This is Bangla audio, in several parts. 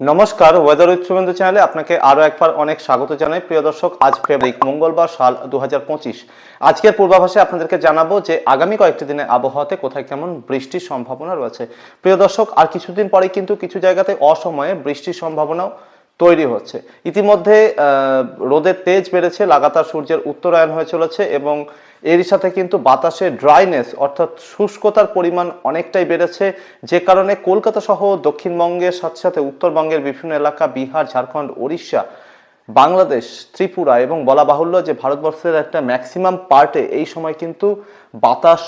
নমস্কার ওয়েদার উইথ চ্যানেলে আপনাকে আরও একবার অনেক স্বাগত জানাই। প্রিয় দর্শক, আজ ফেব্রিক মঙ্গলবার, সাল দু হাজার পঁচিশ। আজকের পূর্বাভাসে আপনাদেরকে জানাব যে আগামী কয়েকটি দিনে আবহাওয়াতে কোথায় কেমন বৃষ্টির সম্ভাবনা রয়েছে। প্রিয় দর্শক, আর কিছুদিন পরে কিন্তু কিছু জায়গাতে অসময়ে বৃষ্টির সম্ভাবনাও তৈরি হচ্ছে। ইতিমধ্যে রোদের তেজ বেড়েছে, লাগাতার সূর্যের উত্তরায়ণ হয়ে চলেছে এবং এরই সাথে কিন্তু বাতাসে ড্রাইনেস অর্থাৎ শুষ্কতার পরিমাণ অনেকটাই বেড়েছে। যে কারণে কলকাতা সহ দক্ষিণবঙ্গের সাথে সাথে উত্তরবঙ্গের বিভিন্ন এলাকা, বিহার, ঝাড়খণ্ড, ওড়িশা, বাংলাদেশ, ত্রিপুরা এবং বলা বাহুল্য যে ভারতবর্ষের একটা ম্যাক্সিমাম পার্টে এই সময় কিন্তু বাতাস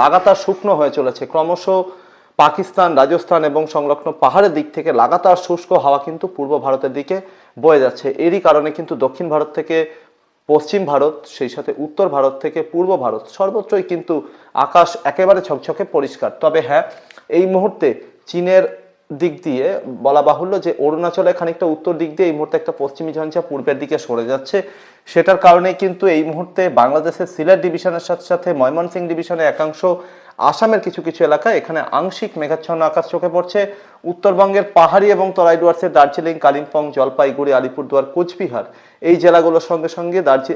লাগাতার শুকনো হয়ে চলেছে। ক্রমশ পাকিস্তান, রাজস্থান এবং সংলগ্ন পাহাড়ের দিক থেকে লাগাতার শুষ্ক হাওয়া কিন্তু পূর্ব ভারতের দিকে বয়ে যাচ্ছে। এরই কারণে কিন্তু দক্ষিণ ভারত থেকে পশ্চিম ভারত, সেই সাথে উত্তর ভারত থেকে পূর্ব ভারত সর্বত্রই কিন্তু আকাশ একেবারে ছকছকে পরিষ্কার। তবে হ্যাঁ এই মুহূর্তে চীনের দিক দিয়ে বলা বাহুল্য যে অরুণাচলে খানিকটা উত্তর দিক দিয়ে এই মুহূর্তে একটা পশ্চিমী ঝঞ্ঝা পূর্বের দিকে সরে যাচ্ছে। সেটার কারণে কিন্তু এই মুহূর্তে বাংলাদেশের সিলেট ডিভিশনের সাথে সাথে ময়মনসিংহ ডিভিশনের একাংশ আসামের কিছু কিছু এলাকায় এখানে আংশিক মেঘাচ্ছন্ন আকাশ চোখে পড়ছে। উত্তরবঙ্গের পাহাড়ি এবং তরাই ডুয়ার্সের দার্জিলিং, কালিম্পং, জলপাইগুড়ি, আলিপুরদুয়ার, কোচবিহার এই জেলাগুলোর সঙ্গে সঙ্গে দার্জি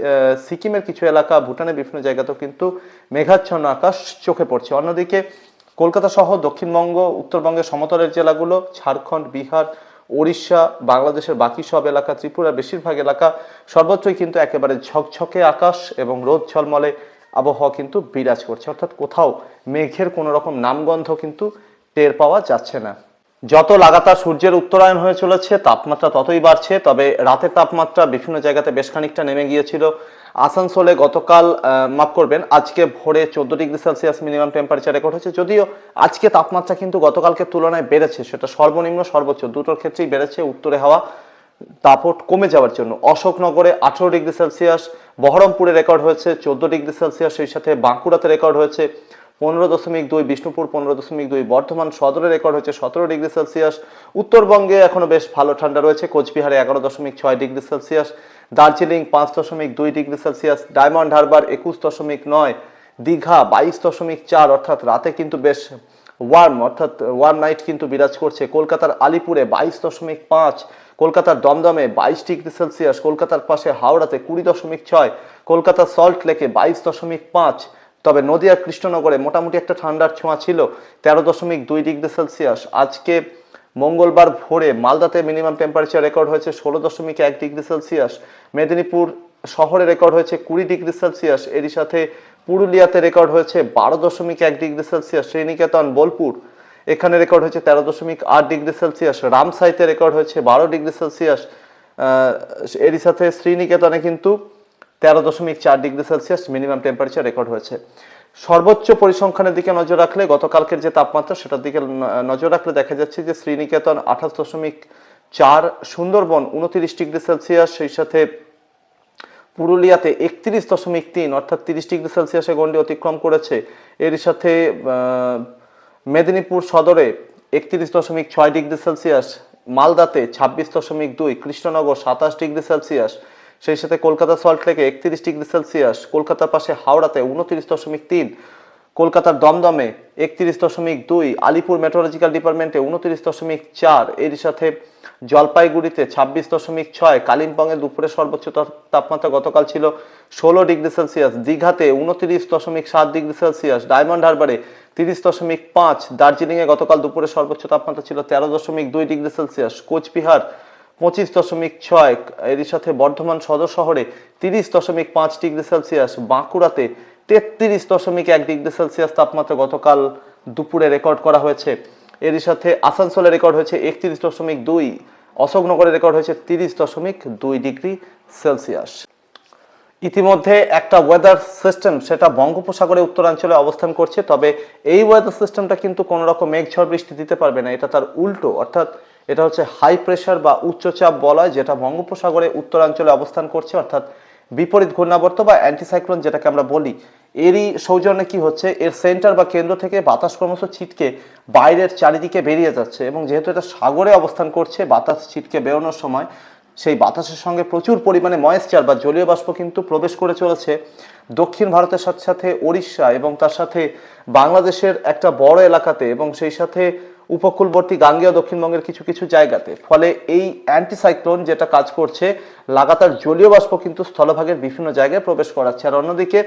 সিকিমের কিছু এলাকা, ভুটানের বিভিন্ন জায়গাতেও কিন্তু মেঘাচ্ছন্ন আকাশ চোখে পড়ছে। অন্যদিকে কলকাতা সহ দক্ষিণবঙ্গ, উত্তরবঙ্গের সমতলের জেলাগুলো, ঝাড়খণ্ড, বিহার, ওড়িশা, বাংলাদেশের বাকি সব এলাকা ত্রিপুরা বেশিরভাগ এলাকা সর্বত্রই কিন্তু একেবারে ঝকঝকে আকাশ এবং রোদ ঝলমলে। আবহাওয়া কিন্তু বিরাজ করছে। অর্থাৎ কোথাও মেঘের কোনো রকম নামগন্ধ কিন্তু টের পাওয়া যাচ্ছে না। যত লাগাতার সূর্যের উত্তরায়ণ হয়ে চলেছে, তাপমাত্রা ততই বাড়ছে, তবে রাতের তাপমাত্রা বিভিন্ন জায়গাতে বেশ খানিকটা নেমে গিয়েছিল। আসানসোলে গতকাল মাফ করবেন, আজকে ভোরে চোদ্দ degree Celsius minimum temperature record হয়েছে। যদিও আজকে তাপমাত্রা কিন্তু গতকালকে তুলনায় বেড়েছে, সেটা সর্বনিম্ন, সর্বোচ্চ দুটোর ক্ষেত্রেই বেড়েছে। উত্তরে হাওয়া দাপট কমে যাওয়ার জন্য। অশোকনগরে আঠেরো ডিগ্রি সেলসিয়াস বহরমপুরে রেকর্ড হয়েছে চোদ্দ ডিগ্রি সেলসিয়াস, সেই সাথে বাঁকুড়াতে রেকর্ড হয়েছে পনেরো দশমিক দুই, বিষ্ণুপুর পনেরো দশমিক দুই, বর্ধমান সদরে রেকর্ড হয়েছে সতেরো ডিগ্রি সেলসিয়াস, উত্তরবঙ্গে এখনও বেশ ভালো ঠান্ডা রয়েছে, কোচবিহারে এগারো দশমিক ছয় ডিগ্রি সেলসিয়াস, দার্জিলিং পাঁচ দশমিক দুই ডিগ্রি সেলসিয়াস, ডায়মন্ড হারবার একুশ দশমিক নয়, দীঘা বাইশ দশমিক চার, অর্থাৎ রাতে কিন্তু বেশ ওয়ার্ম অর্থাৎ ওয়ার্ম নাইট কিন্তু বিরাজ করছে, কলকাতার আলিপুরে বাইশ দশমিক পাঁচ কলকাতার দমদমে বাইশ ডিগ্রি সেলসিয়াস, কলকাতার পাশে হাওড়াতে কুড়ি দশমিক ছয় কলকাতার সল্ট লেকে বাইশ দশমিক পাঁচ, তবে নদিয়ার কৃষ্ণনগরে মোটামুটি একটা ঠান্ডার ছোঁয়া ছিল, তেরো দশমিক দুই ডিগ্রি সেলসিয়াস। আজকে মঙ্গলবার ভোরে মালদাতে মিনিমাম টেম্পারেচার রেকর্ড হয়েছে ষোলো দশমিক এক ডিগ্রি সেলসিয়াস। মেদিনীপুর শহরে রেকর্ড হয়েছে কুড়ি ডিগ্রি সেলসিয়াস। এরই সাথে পুরুলিয়াতে রেকর্ড হয়েছে বারো দশমিক এক ডিগ্রি সেলসিয়াস। শ্রীনিকেতন, বোলপুর এখানে রেকর্ড হয়েছে তেরো দশমিক আট ডিগ্রি সেলসিয়াস রামসাইতে রেকর্ড হয়েছে বারো ডিগ্রি সেলসিয়াস এরই সাথে শ্রীনিকেতনে কিন্তু তেরো দশমিক চার degree Celsius minimum temperature record হয়েছে। সর্বোচ্চ পরিসংখ্যানের দিকে নজর রাখলে গতকালকের যে তাপমাত্রা সেটার দিকে নজর রাখলে দেখা যাচ্ছে যে শ্রীনিকেতন আঠাশ দশমিক চার, সুন্দরবন উনত্রিশ ডিগ্রি সেলসিয়াস সেই সাথে পুরুলিয়াতে একত্রিশ দশমিক তিন, অর্থাৎ তিরিশ ডিগ্রি সেলসিয়াসে গণ্ডি অতিক্রম করেছে। এর সাথে মেদিনীপুর সদরে একত্রিশ দশমিক ছয় ডিগ্রি সেলসিয়াস, মালদাতে ছাব্বিশ দশমিক দুই, কৃষ্ণনগর সাতাশ ডিগ্রি সেলসিয়াস, সেই সাথে কলকাতা সল্টলেকে একত্রিশ ডিগ্রি সেলসিয়াস, কলকাতার পাশে হাওড়াতে উনত্রিশ দশমিক তিন কলকাতার দমদমে একত্রিশ দশমিক দুই, আলিপুর মেট্রোলজিক্যাল ডিপার্টমেন্টে উনত্রিশ দশমিক চার, এর সাথে জলপাইগুড়িতে ছাব্বিশ দশমিক ছয় কালিম্পংয়ে দুপুরে সর্বোচ্চ তাপমাত্রা গতকাল ছিল ষোলো ডিগ্রি সেলসিয়াস, দীঘাতে উনত্রিশ দশমিক সাত ডিগ্রি সেলসিয়াস, ডায়মন্ড হারবারে তিরিশ দশমিক পাঁচ, দার্জিলিংয়ে গতকাল দুপুরে সর্বোচ্চ তাপমাত্রা ছিল তেরো দশমিক দুই ডিগ্রি সেলসিয়াস, কোচবিহার পঁচিশ দশমিক ছয় এরই সাথে বর্ধমান সদর শহরে তিরিশ দশমিক পাঁচ ডিগ্রি সেলসিয়াস, বাঁকুড়াতে তেত্রিশ দশমিক এক ডিগ্রি সেলসিয়াস তাপমাত্রা গতকাল দুপুরে রেকর্ড করা হয়েছে। এরই সাথে আসানসোলে রেকর্ড হয়েছে একত্রিশ দশমিক দুই, অশোকনগরে রেকর্ড হয়েছে তিরিশ দশমিক দুই ডিগ্রি সেলসিয়াস। ইতিমধ্যে একটা ওয়েদার সিস্টেম সেটা বঙ্গোপসাগরে উত্তরাঞ্চলে অবস্থান করছে, তবে এই ওয়েদার সিস্টেমটা কিন্তু কোনো রকম মেঘঝড় বৃষ্টি দিতে পারবে না। এটা তার উল্টো, অর্থাৎ এটা হচ্ছে হাই প্রেশার বা উচ্চচাপ বলয় যেটা বঙ্গোপসাগরে উত্তরাঞ্চলে অবস্থান করছে, অর্থাৎ বিপরীত ঘূর্ণাবর্ত বা অ্যান্টিসাইক্লোন যেটাকে আমরা বলি। এরই সৌজন্যে কি হচ্ছে? এর সেন্টার বা কেন্দ্র থেকে বাতাস ক্রমশ ছিটকে বাইরের চারিদিকে বেরিয়ে যাচ্ছে এবং যেহেতু এটা সাগরে অবস্থান করছে, বাতাস ছিটকে বেরোনোর সময় সেই বাতাসের সঙ্গে প্রচুর পরিমাণে ময়েশ্চার বা জলীয় বাষ্প কিন্তু প্রবেশ করে চলেছে। দক্ষিণ ভারতের সাথে সাথে ওড়িশা এবং তার সাথে বাংলাদেশের একটা বড় এলাকাতে এবং সেই সাথে উপকূলবর্তী গাঙ্গেয় দক্ষিণবঙ্গের কিছু কিছু জায়গাতে। ফলে এই অ্যান্টিসাইক্লোন যেটা কাজ করছে, লাগাতার জলীয় বাষ্প কিন্তু স্থলভাগের বিভিন্ন জায়গায় প্রবেশ করাচ্ছে। আর অন্যদিকে,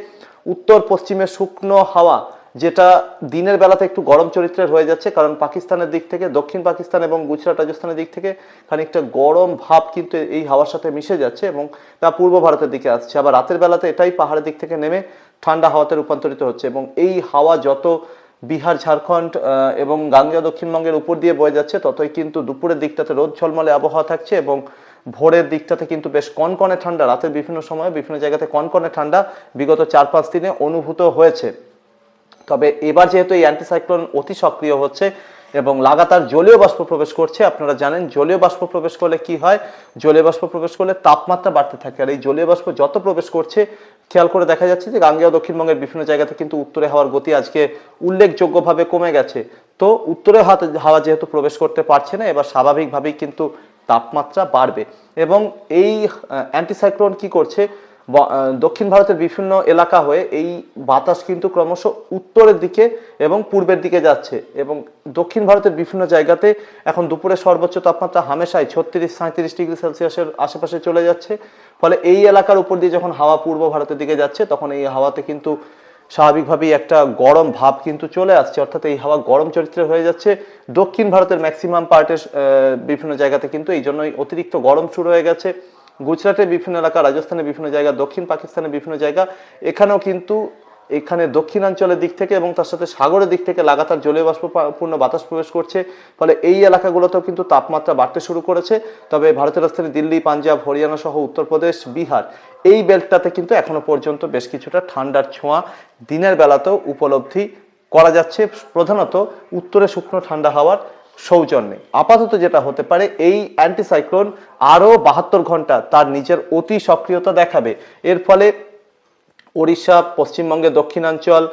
উত্তর পশ্চিমে শুকনো হাওয়া, যেটা দিনের বেলাতে একটু গরম চরিত্রের হয়ে যাচ্ছে, কারণ পাকিস্তানের দিক থেকে, দক্ষিণ পাকিস্তান এবং গুজরাট, রাজস্থানের দিক থেকে খানিকটা গরম ভাব কিন্তু এই হাওয়ার সাথে মিশে যাচ্ছে এবং তা পূর্ব ভারতের দিকে আসছে। আবার রাতের বেলাতে এটাই পাহাড়ের দিক থেকে নেমে ঠান্ডা হাওয়াতে রূপান্তরিত হচ্ছে এবং এই হাওয়া যত বিহার, ঝাড়খণ্ড এবং গাঙ্গেয় দক্ষিণবঙ্গের উপর দিয়ে বয়ে যাচ্ছে। ততই কিন্তু দুপুরের দিকটাতে রোদ ঝলমলে আবহাওয়া থাকছে এবং ভোরের দিকটাতে কিন্তু বেশ কনকনে ঠান্ডা। রাতের বিভিন্ন সময়ে বিভিন্ন জায়গাতে কনকনে ঠান্ডা বিগত চার পাঁচ দিনে অনুভূত হয়েছে। তবে এবার যেহেতু এই অ্যান্টিসাইক্লোন অতি সক্রিয় হচ্ছে এবং লাগাতার জলীয় বাষ্প প্রবেশ করছে। আপনারা জানেন, জলীয় বাষ্প প্রবেশ করলে কি হয়? জলীয় বাষ্প প্রবেশ করলে তাপমাত্রা বাড়তে থাকে। আর এই জলীয় বাষ্প যত প্রবেশ করছে, খেয়াল করে দেখা যাচ্ছে যে গাঙ্গেয় দক্ষিণবঙ্গের বিভিন্ন জায়গাতে কিন্তু উত্তরে হাওয়ার গতি আজকে উল্লেখযোগ্যভাবে কমে গেছে তো উত্তরে হাওয়া যেহেতু প্রবেশ করতে পারছে না, এবার স্বাভাবিকভাবেই কিন্তু তাপমাত্রা বাড়বে। এবং এই অ্যান্টিসাইক্লোন কি করছে? দক্ষিণ ভারতের বিভিন্ন এলাকা হয়ে এই বাতাস কিন্তু ক্রমশ উত্তরের দিকে এবং পূর্বের দিকে যাচ্ছে এবং দক্ষিণ ভারতের বিভিন্ন জায়গাতে এখন দুপুরে সর্বোচ্চ তাপমাত্রা হামেশাই ছত্রিশ সাঁত্রিশ ডিগ্রি সেলসিয়াসের আশেপাশে চলে যাচ্ছে। ফলে এই এলাকার উপর দিয়ে যখন হাওয়া পূর্ব ভারতের দিকে যাচ্ছে, তখন এই হাওয়াতে কিন্তু স্বাভাবিকভাবেই একটা গরম ভাব কিন্তু চলে আসছে। অর্থাৎ এই হাওয়া গরম চরিত্রের হয়ে যাচ্ছে। দক্ষিণ ভারতের ম্যাক্সিমাম পার্টের বিভিন্ন জায়গাতে কিন্তু এই জন্যই অতিরিক্ত গরম শুরু হয়ে গেছে। গুজরাটের বিভিন্ন এলাকা, রাজস্থানের বিভিন্ন জায়গা, দক্ষিণ পাকিস্তানের বিভিন্ন জায়গা, এখানেও কিন্তু এখানে দক্ষিণাঞ্চলের দিক থেকে এবং তার সাথে সাগরের দিক থেকে লাগাতার জলীয় বাষ্পপূর্ণ বাতাস প্রবেশ করছে। ফলে এই এলাকাগুলোতেও কিন্তু তাপমাত্রা বাড়তে শুরু করেছে। তবে ভারতের রাজধানী দিল্লি, পাঞ্জাব, হরিয়ানা সহ উত্তরপ্রদেশ, বিহার এই বেল্টটাতে কিন্তু এখনও পর্যন্ত বেশ কিছুটা ঠান্ডার ছোঁয়া দিনের বেলাতেও উপলব্ধি করা যাচ্ছে। প্রধানত উত্তরে শুকনো ঠান্ডা হাওয়ার সৌজন্যে। আপাতত যেটা হতে পারে, এই অ্যান্টিসাইক্লোন আরও বাহাত্তর ঘণ্টা তার নিজের অতি সক্রিয়তা দেখাবে। এর ফলে ওড়িশা পশ্চিমবঙ্গের দক্ষিণাঞ্চল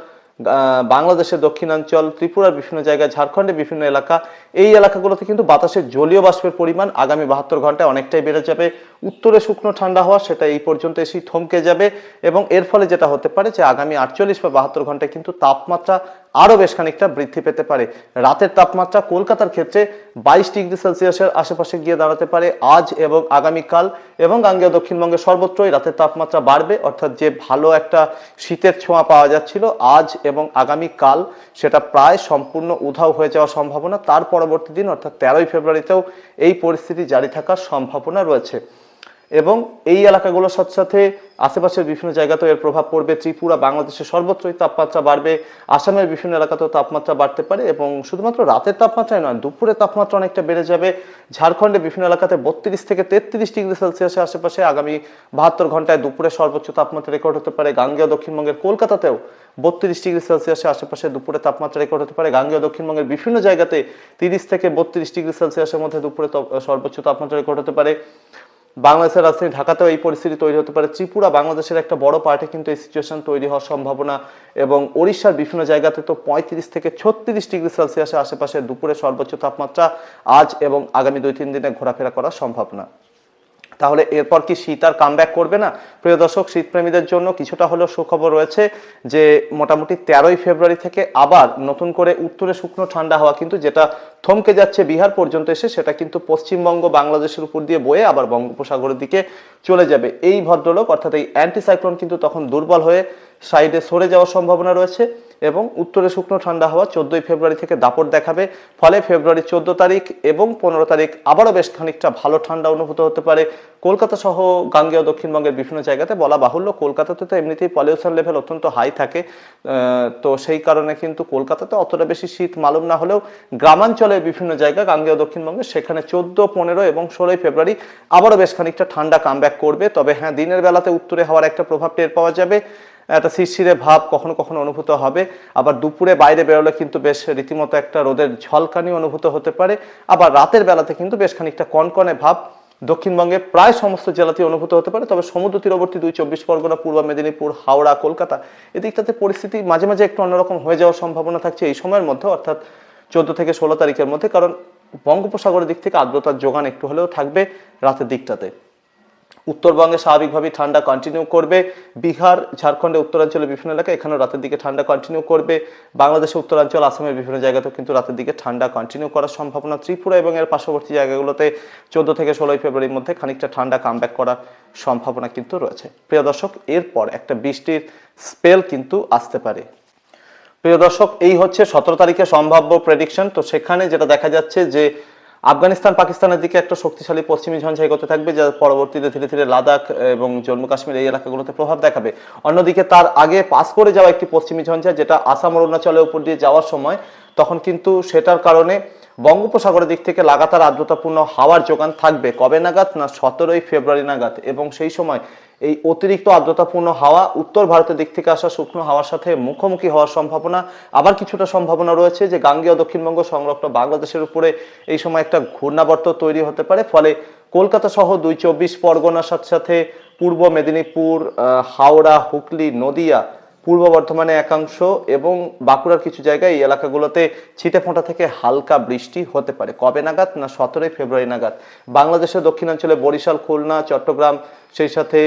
বাংলাদেশের দক্ষিণাঞ্চল, ত্রিপুরার বিভিন্ন জায়গায়, ঝাড়খণ্ডের বিভিন্ন এলাকা, এই এলাকাগুলোতে কিন্তু বাতাসের জলীয় বাষ্পের পরিমাণ আগামী বাহাত্তর ঘন্টায় অনেকটাই বেড়ে যাবে। উত্তরে শুকনো ঠান্ডা হওয়া সেটা এই পর্যন্ত এসেই থমকে যাবে এবং এর ফলে যেটা হতে পারে যে আগামী আটচল্লিশ বা বাহাত্তর ঘন্টায় কিন্তু তাপমাত্রা আরও বেশ খানিকটা বৃদ্ধি পেতে পারে। রাতের তাপমাত্রা কলকাতার ক্ষেত্রে বাইশ ডিগ্রি সেলসিয়াসের আশেপাশে গিয়ে দাঁড়াতে পারে আজ এবং আগামীকাল এবং গাঙ্গেয় দক্ষিণবঙ্গে সর্বত্রই রাতের তাপমাত্রা বাড়বে, অর্থাৎ যে ভালো একটা শীতের ছোঁয়া পাওয়া যাচ্ছিল আজ এবং আগামীকাল সেটা প্রায় সম্পূর্ণ উধাও হয়ে যাওয়ার সম্ভাবনা। তার পরবর্তী দিন, অর্থাৎ তেরোই ফেব্রুয়ারিতেও এই পরিস্থিতি জারি থাকার সম্ভাবনা রয়েছে। এবং এই এলাকাগুলোর সাথে সাথে আশেপাশের বিভিন্ন জায়গাতেও এর প্রভাব পড়বে। ত্রিপুরা, বাংলাদেশের সর্বত্রই তাপমাত্রা বাড়বে। আসামের বিভিন্ন এলাকাতেও তাপমাত্রা বাড়তে পারে এবং শুধুমাত্র রাতের তাপমাত্রায় নয়, দুপুরে তাপমাত্রা অনেকটা বেড়ে যাবে। ঝাড়খণ্ডের বিভিন্ন এলাকাতে বত্রিশ থেকে তেত্রিশ ডিগ্রি সেলসিয়াসের আশেপাশে আগামী বাহাত্তর ঘন্টায় দুপুরে সর্বোচ্চ তাপমাত্রা রেকর্ড হতে পারে। গাঙ্গেয় দক্ষিণবঙ্গের কলকাতাতেও বত্রিশ ডিগ্রি সেলসিয়াসের আশেপাশে দুপুরে তাপমাত্রা রেকর্ড হতে পারে। গাঙ্গেয় দক্ষিণবঙ্গের বিভিন্ন জায়গাতে তিরিশ থেকে বত্রিশ ডিগ্রি সেলসিয়াসের মধ্যে দুপুরে সর্বোচ্চ তাপমাত্রা রেকর্ড হতে পারে। বাংলাদেশের রাজধানী ঢাকাতেও এই পরিস্থিতি তৈরি হতে পারে। ত্রিপুরা বাংলাদেশের একটা বড় পার্টে কিন্তু এই সিচুয়েশন তৈরি হওয়ার সম্ভাবনা এবং ওড়িশার বিভিন্ন জায়গাতে তো পঁয়ত্রিশ থেকে ছত্রিশ ডিগ্রি সেলসিয়াসের আশেপাশে দুপুরে সর্বোচ্চ তাপমাত্রা আজ এবং আগামী দুই তিন দিনে ঘোরাফেরা করার সম্ভাবনা তাহলে এরপর কি শীত আর কামব্যাক করবে না? প্রিয় দর্শক, শীতপ্রেমীদের জন্য কিছুটা হলেও সুখবর রয়েছে যে, মোটামুটি তেরোই ফেব্রুয়ারি থেকে আবার নতুন করে উত্তরে শুকনো ঠান্ডা হওয়া কিন্তু যেটা থমকে যাচ্ছে বিহার পর্যন্ত এসে, সেটা কিন্তু পশ্চিমবঙ্গ, বাংলাদেশের উপর দিয়ে বয়ে আবার বঙ্গোপসাগরের দিকে চলে যাবে। এই ভদ্রলোক, অর্থাৎ এই অ্যান্টিসাইক্লোন কিন্তু তখন দুর্বল হয়ে সাইডে সরে যাওয়ার সম্ভাবনা রয়েছে। এবং উত্তরে শুকনো ঠান্ডা হওয়া চোদ্দই ফেব্রুয়ারি থেকে দাপট দেখাবে। ফলে ফেব্রুয়ারি চোদ্দ তারিখ এবং পনেরো তারিখ আবারও বেশ খানিকটা ভালো ঠান্ডা অনুভূত হতে পারে। কলকাতা সহ গাঙ্গেয় দক্ষিণবঙ্গের বিভিন্ন জায়গাতে বলা বাহুল্য, কলকাতাতে তো এমনিতেই পলিউশন লেভেল অত্যন্ত হাই থাকে। তো সেই কারণে কিন্তু কলকাতাতে অতটা বেশি শীত মালুম না হলেও গ্রামাঞ্চলের বিভিন্ন জায়গা গাঙ্গেয় দক্ষিণবঙ্গে সেখানে চোদ্দ, পনেরো এবং ষোলোই ফেব্রুয়ারি আবারও বেশ খানিকটা ঠান্ডা কামব্যাক করবে। তবে হ্যাঁ দিনের বেলাতে উত্তরে হওয়ার একটা প্রভাব টের পাওয়া যাবে। একটা শিরশিরে ভাব কখনো কখনো অনুভূত হবে। আবার দুপুরে বাইরে বেরোলে কিন্তু বেশ রীতিমতো একটা রোদের ঝলকানি অনুভূত হতে পারে। আবার রাতের বেলাতে কিন্তু বেশ খানিকটা কনকনে ভাব দক্ষিণবঙ্গে প্রায় সমস্ত জেলাতেই অনুভূত হতে পারে। তবে সমুদ্র তীরবর্তী দুই চব্বিশ পরগনা, পূর্ব মেদিনীপুর, হাওড়া, কলকাতা এদিকটাতে পরিস্থিতি মাঝে মাঝে একটু অন্যরকম হয়ে যাওয়ার সম্ভাবনা থাকছে এই সময়ের মধ্যে। অর্থাৎ চোদ্দ থেকে ষোলো তারিখের মধ্যে, কারণ বঙ্গোপসাগরের দিক থেকে আর্দ্রতার যোগান একটু হলেও থাকবে রাতের দিকটাতে। উত্তরবঙ্গে স্বাভাবিকভাবেই ঠান্ডা কন্টিনিউ করবে। বিহার, ঝাড়খণ্ডে, উত্তরাঞ্চলের বিভিন্ন এলাকা এখানেও রাতের দিকে ঠান্ডা কন্টিনিউ করবে। বাংলাদেশের উত্তরাঞ্চল, আসামের বিভিন্ন জায়গাতেও কিন্তু রাতের দিকে ঠান্ডা কন্টিনিউ করার সম্ভাবনা। ত্রিপুরা এবং এর পার্শ্ববর্তী জায়গাগুলোতে চোদ্দ থেকে ষোলোই ফেব্রুয়ারির মধ্যে খানিকটা ঠান্ডা কামব্যাক করার সম্ভাবনা কিন্তু রয়েছে। প্রিয় দর্শক, এরপর একটা বৃষ্টির স্পেল কিন্তু আসতে পারে। প্রিয় দর্শক, এই হচ্ছে সতেরো তারিখে সম্ভাব্য প্রেডিকশন তো সেখানে যেটা দেখা যাচ্ছে যে আফগানিস্তান পাকিস্তানের দিকে একটা শক্তিশালী পশ্চিমী ঝঞ্ঝা এগোতে থাকবে, যা পরবর্তীতে ধীরে ধীরে লাদাখ এবং জম্মু কাশ্মীর এই এলাকাগুলোতে প্রভাব দেখাবে। অন্যদিকে তার আগে পাস করে যাওয়া একটি পশ্চিমী ঝঞ্ঝা, যেটা আসাম অরুণাচলের উপর দিয়ে যাওয়ার সময় তখন কিন্তু সেটার কারণে বঙ্গোপসাগরের দিক থেকে লাগাতার আর্দ্রতাপূর্ণ হাওয়ার যোগান থাকবে। কবে নাগাদ? না সতেরোই ফেব্রুয়ারি নাগাদ। এবং সেই সময় এই অতিরিক্ত আর্দ্রতাপূর্ণ হাওয়া উত্তর ভারতের দিক থেকে আসা শুকনো হাওয়ার সাথে মুখোমুখি হওয়ার সম্ভাবনা। আবার কিছুটা সম্ভাবনা রয়েছে যে গাঙ্গেয় দক্ষিণবঙ্গ সংলগ্ন বাংলাদেশের উপরে এই সময় একটা ঘূর্ণাবর্ত তৈরি হতে পারে। ফলে কলকাতা সহ দুই চব্বিশ পরগনার সাথে সাথে পূর্ব মেদিনীপুর হাওড়া, হুগলি, নদিয়া পূর্ব বর্ধমানে একাংশ এবং বাঁকুড়ার কিছু জায়গায় এই এলাকাগুলোতে ছিটে ফোঁটা থেকে হালকা বৃষ্টি হতে পারে। কবে নাগাদ না সতেরোই ফেব্রুয়ারি নাগাদ? বাংলাদেশের দক্ষিণাঞ্চলে বরিশাল, খুলনা, চট্টগ্রাম, সেই সাথে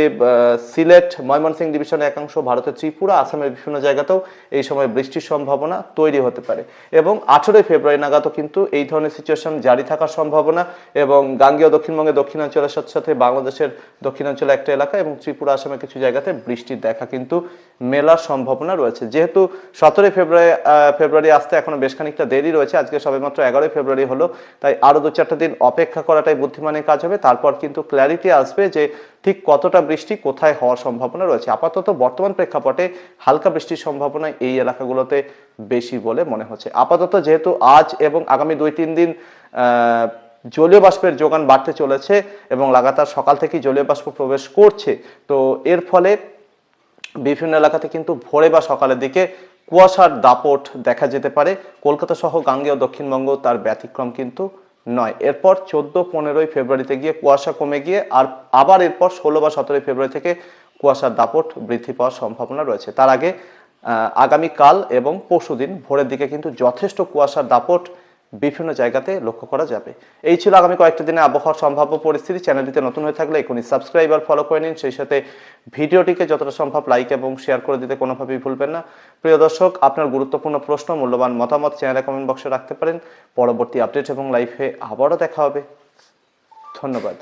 সিলেট, ময়মনসিংহ ডিভিশনের একাংশ, ভারতের ত্রিপুরা, আসামের বিভিন্ন জায়গাতেও এই সময় বৃষ্টির সম্ভাবনা তৈরি হতে পারে। এবং আঠেরোই ফেব্রুয়ারি নাগাদও কিন্তু এই ধরনের সিচুয়েশন জারি থাকার সম্ভাবনা এবং গাঙ্গেয় দক্ষিণবঙ্গে দক্ষিণাঞ্চলের সাথে সাথে বাংলাদেশের দক্ষিণাঞ্চলে একটা এলাকা এবং ত্রিপুরা, আসামের কিছু জায়গাতে বৃষ্টির দেখা কিন্তু মেলার সম্ভাবনা রয়েছে। যেহেতু সতেরোই ফেব্রুয়ারি ফেব্রুয়ারি আসতে এখনও বেশ খানিকটা দেরি রয়েছে, আজকে সবেমাত্র এগারোই ফেব্রুয়ারি হলো, তাই আরও দু চারটা দিন অপেক্ষা করাটাই বুদ্ধিমানের কাজ হবে। তারপর কিন্তু ক্ল্যারিটি আসবে যে ঠিক কতটা বৃষ্টি কোথায় হওয়ার সম্ভাবনা রয়েছে। আপাতত বর্তমান প্রেক্ষাপটে হালকা বৃষ্টির সম্ভাবনা এই এলাকাগুলোতে বেশি বলে মনে হচ্ছে। আপাতত যেহেতু আজ এবং আগামী দুই তিন দিন জলীয় বাষ্পের যোগান বাড়তে চলেছে এবং লাগাতার সকাল থেকেই জলীয় বাষ্প প্রবেশ করছে, তো এর ফলে বিভিন্ন এলাকাতে কিন্তু ভোরে বা সকালের দিকে কুয়াশার দাপট দেখা যেতে পারে। কলকাতা সহ গাঙ্গেয় দক্ষিণবঙ্গ তার ব্যতিক্রম কিন্তু নয়। এরপর চোদ্দ, পনেরোই ফেব্রুয়ারিতে গিয়ে কুয়াশা কমে গিয়ে আর আবার এরপর ষোলো বা সতেরোই ফেব্রুয়ারি থেকে কুয়াশার দাপট বৃদ্ধি পাওয়ার সম্ভাবনা রয়েছে। তার আগে আগামীকাল এবং পরশুদিন ভোরের দিকে কিন্তু যথেষ্ট কুয়াশার দাপট বিভিন্ন জায়গাতে লক্ষ্য করা যাবে। এই ছিল আগামী কয়েকটা দিনে আবহাওয়ার সম্ভাব্য পরিস্থিতি। চ্যানেলটিতে নতুন হয়ে থাকলে এখনই সাবস্ক্রাইব আর ফলো করে নিন। সেই সাথে ভিডিওটিকে যতটা সম্ভব লাইক এবং শেয়ার করে দিতে কোনোভাবেই ভুলবেন না। প্রিয় দর্শক, আপনার গুরুত্বপূর্ণ প্রশ্ন, মূল্যবান মতামত চ্যানেলে কমেন্ট বক্সে রাখতে পারেন। পরবর্তী আপডেট এবং লাইফে আবারও দেখা হবে। ধন্যবাদ।